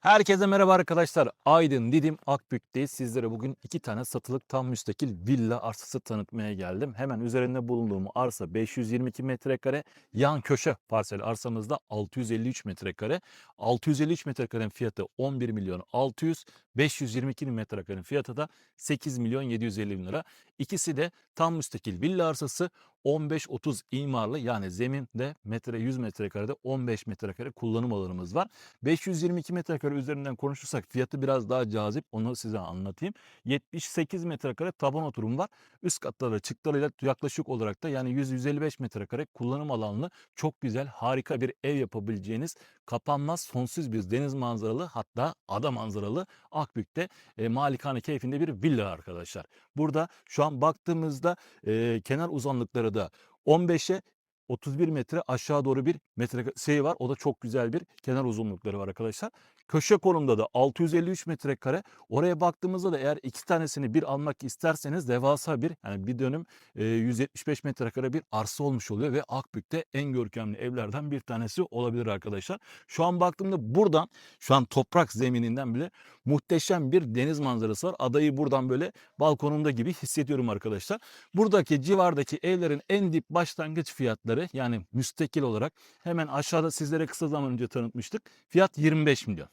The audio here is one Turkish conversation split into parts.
Herkese merhaba arkadaşlar. Aydın Didim Akbük'teyiz. Sizlere bugün iki tane satılık tam müstakil villa arsası tanıtmaya geldim. Hemen üzerinde bulunduğum arsa 522 metrekare. Yan köşe parsel arsamızda 653 metrekare. 653 metrekarenin fiyatı 11 milyon 600. 522 metrekarenin fiyatı da 8 milyon 750 bin lira. İkisi de tam müstakil villa arsası 15-30 imarlı yani zeminde metre 100 metrekarede 15 metrekare kullanım alanımız var. 522 metrekare üzerinden konuşursak fiyatı biraz daha cazip onu size anlatayım. 78 metrekare taban oturum var. Üst katları çıktılarıyla yaklaşık olarak da yani 100-155 metrekare kullanım alanlı çok güzel harika bir ev yapabileceğiniz kapanmaz sonsuz bir deniz manzaralı hatta ada manzaralı Akbük'te e, malikane keyfinde bir villa arkadaşlar. Burada şu an baktığımızda e, kenar uzanlıkları da 15'e 31 metre aşağı doğru bir metre şey var. O da çok güzel bir kenar uzunlukları var arkadaşlar. Köşe konumda da 653 metrekare. Oraya baktığımızda da eğer iki tanesini bir almak isterseniz devasa bir yani bir dönüm e, 175 metrekare bir arsa olmuş oluyor ve Akbük'te en görkemli evlerden bir tanesi olabilir arkadaşlar. Şu an baktığımda buradan şu an toprak zemininden bile muhteşem bir deniz manzarası var. Adayı buradan böyle balkonumda gibi hissediyorum arkadaşlar. Buradaki civardaki evlerin en dip başlangıç fiyatları yani müstakil olarak hemen aşağıda sizlere kısa zaman önce tanıtmıştık. Fiyat 25 milyon.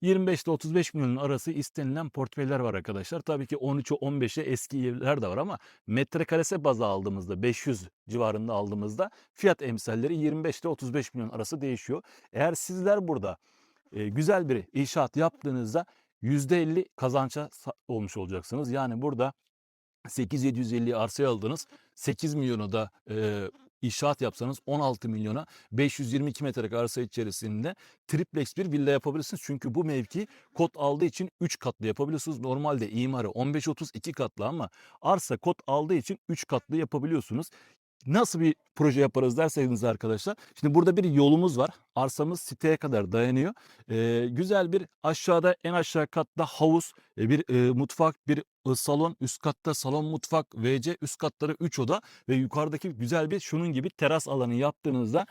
25 ile 35 milyonun arası istenilen portföyler var arkadaşlar. Tabii ki 13'e 15'e eski evler de var ama metrekaresi baza aldığımızda 500 civarında aldığımızda fiyat emsalleri 25 ile 35 milyon arası değişiyor. Eğer sizler burada e, güzel bir inşaat yaptığınızda %50 kazança olmuş olacaksınız. Yani burada 8750 arsaya aldınız. 8 milyonu da e, inşaat yapsanız 16 milyona 522 metrekare arsa içerisinde triplex bir villa yapabilirsiniz. Çünkü bu mevki kod aldığı için 3 katlı yapabiliyorsunuz. Normalde imarı 15-32 katlı ama arsa kod aldığı için 3 katlı yapabiliyorsunuz. Nasıl bir proje yaparız derseniz arkadaşlar. Şimdi burada bir yolumuz var. Arsamız siteye kadar dayanıyor. Ee, güzel bir aşağıda en aşağı katta havuz, bir e, mutfak, bir e, salon, üst katta salon, mutfak, WC, üst katları 3 oda ve yukarıdaki güzel bir şunun gibi teras alanı yaptığınızda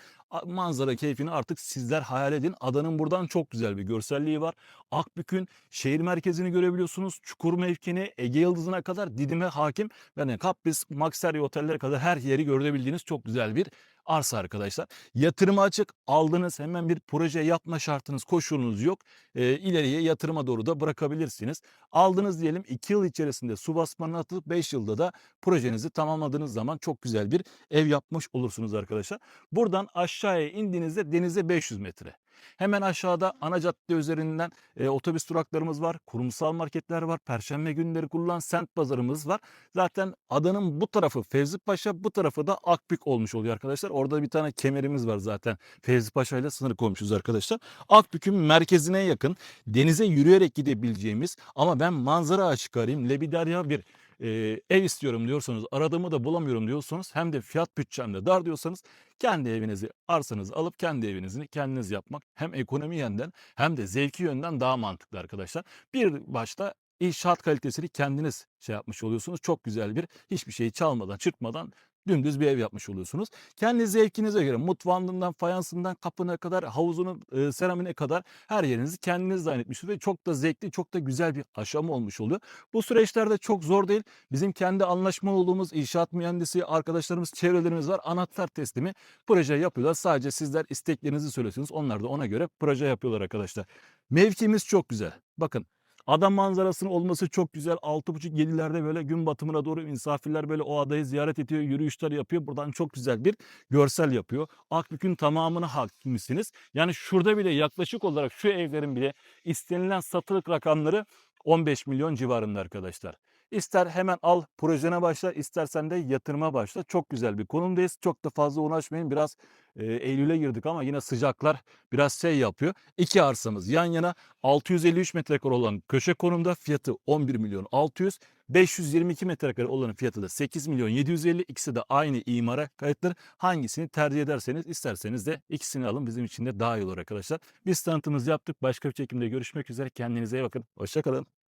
manzara keyfini artık sizler hayal edin. Adanın buradan çok güzel bir görselliği var. Akbük'ün şehir merkezini görebiliyorsunuz. Çukur mevkini Ege Yıldızı'na kadar Didim'e hakim. Yani Kapris, Maxeria otellere kadar her yeri görebildiğiniz çok güzel bir arsa arkadaşlar. Yatırıma açık aldınız hemen bir proje yapma şartınız koşulunuz yok. E, ileriye yatırıma doğru da bırakabilirsiniz. Aldınız diyelim 2 yıl içerisinde su basmanını atıp 5 yılda da projenizi tamamladığınız zaman çok güzel bir ev yapmış olursunuz arkadaşlar. Buradan aşağıya indiğinizde denize 500 metre. Hemen aşağıda ana cadde üzerinden e, otobüs duraklarımız var, kurumsal marketler var, perşembe günleri kurulan sent pazarımız var. Zaten adanın bu tarafı Fevzi Paşa, bu tarafı da Akbük olmuş oluyor arkadaşlar. Orada bir tane kemerimiz var zaten. Fevzi Paşa ile sınır komşuyuz arkadaşlar. Akbük'ün merkezine yakın denize yürüyerek gidebileceğimiz ama ben manzara açık arayayım. Lebidarya bir e, ev istiyorum diyorsanız aradığımı da bulamıyorum diyorsanız hem de fiyat bütçemde dar diyorsanız kendi evinizi arsanızı alıp kendi evinizi kendiniz yapmak hem ekonomi yönden hem de zevki yönden daha mantıklı arkadaşlar. Bir başta inşaat kalitesini kendiniz şey yapmış oluyorsunuz. Çok güzel bir hiçbir şeyi çalmadan, çırpmadan dümdüz bir ev yapmış oluyorsunuz. Kendi zevkinize göre mutfağından, fayansından, kapına kadar, havuzunun e, seramine kadar her yerinizi kendiniz dizayn etmişsiniz ve çok da zevkli, çok da güzel bir aşama olmuş oluyor. Bu süreçlerde çok zor değil. Bizim kendi anlaşma olduğumuz inşaat mühendisi arkadaşlarımız, çevrelerimiz var. Anahtar teslimi proje yapıyorlar. Sadece sizler isteklerinizi söylüyorsunuz. Onlar da ona göre proje yapıyorlar arkadaşlar. Mevkimiz çok güzel. Bakın Ada manzarasının olması çok güzel. 6.30-7'lerde böyle gün batımına doğru misafirler böyle o adayı ziyaret ediyor, yürüyüşler yapıyor. Buradan çok güzel bir görsel yapıyor. Akbük'ün tamamını hakimsiniz. Yani şurada bile yaklaşık olarak şu evlerin bile istenilen satılık rakamları 15 milyon civarında arkadaşlar. İster hemen al projene başla, istersen de yatırıma başla. Çok güzel bir konumdayız. Çok da fazla uğraşmayın. Biraz e, Eylül'e girdik ama yine sıcaklar biraz şey yapıyor. İki arsamız yan yana 653 metrekare olan köşe konumda fiyatı 11 milyon 600. 522 metrekare olanın fiyatı da 8 milyon 750. İkisi de aynı imara kayıtları. Hangisini tercih ederseniz isterseniz de ikisini alın. Bizim için de daha iyi olur arkadaşlar. Biz tanıtımımızı yaptık. Başka bir çekimde görüşmek üzere. Kendinize iyi bakın. Hoşçakalın.